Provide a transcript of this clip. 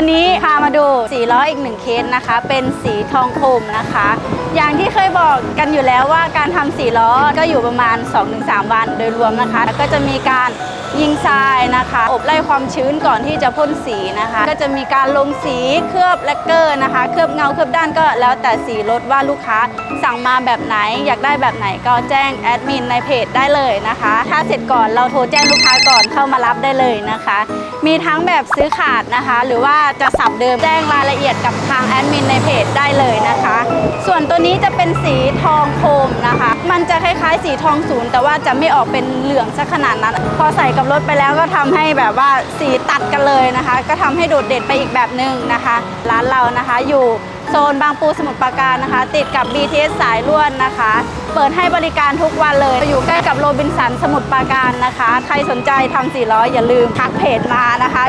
วันนี้พามาดูสีล้ออีกหนึ่งเคสนะคะ เป็นสีทองคมนะคะ อย่างที่เคยบอกกันอยู่แล้วว่าการทำสีล้อก็อยู่ประมาณ 2-3 วันโดยรวมนะคะแล้วก็จะมีการยิงทรายนะคะ อบไล่ความชื้นก่อนที่จะพ่นสีนะคะ ก็จะมีการลงสีเคลือบแลกเกอร์นะคะ เคลือบเงาเคลือบด้านก็แล้วแต่สีรถว่าลูกค้าสั่งมาแบบไหนอยากได้แบบไหนก็แจ้งแอดมินในเพจได้เลยนะคะ ถ้าเสร็จก่อนเราโทรแจ้งลูกค้าก่อนเข้ามารับได้เลยนะคะ มีทั้งแบบซื้อขาดนะคะ หรือว่าจะสับเดิมแจ้งรายละเอียดกับทางแอดมินในเพจได้เลยนะคะ ส่วนตัวนี้จะเป็นสีทองโคมนะคะ มันจะคล้ายๆ สีทองศูนย์แต่ว่าจะไม่ออกเป็นเหลืองซะขนาดนั้น พอใส่กับรถไปแล้วก็ทำให้แบบว่าสีตัดกันเลยนะคะ ก็ทำให้โดดเด่นไปอีกแบบหนึ่งนะคะ ร้านเรานะคะอยู่โซนบางปูสมุทรปราการนะคะ ติดกับ BTS สายลวดนะคะ เปิดให้บริการทุกวันเลย อยู่ใกล้กับโรบินสันสมุทรปราการนะคะ ใครสนใจทำสีล้ออย่าลืมทักเพจมานะคะ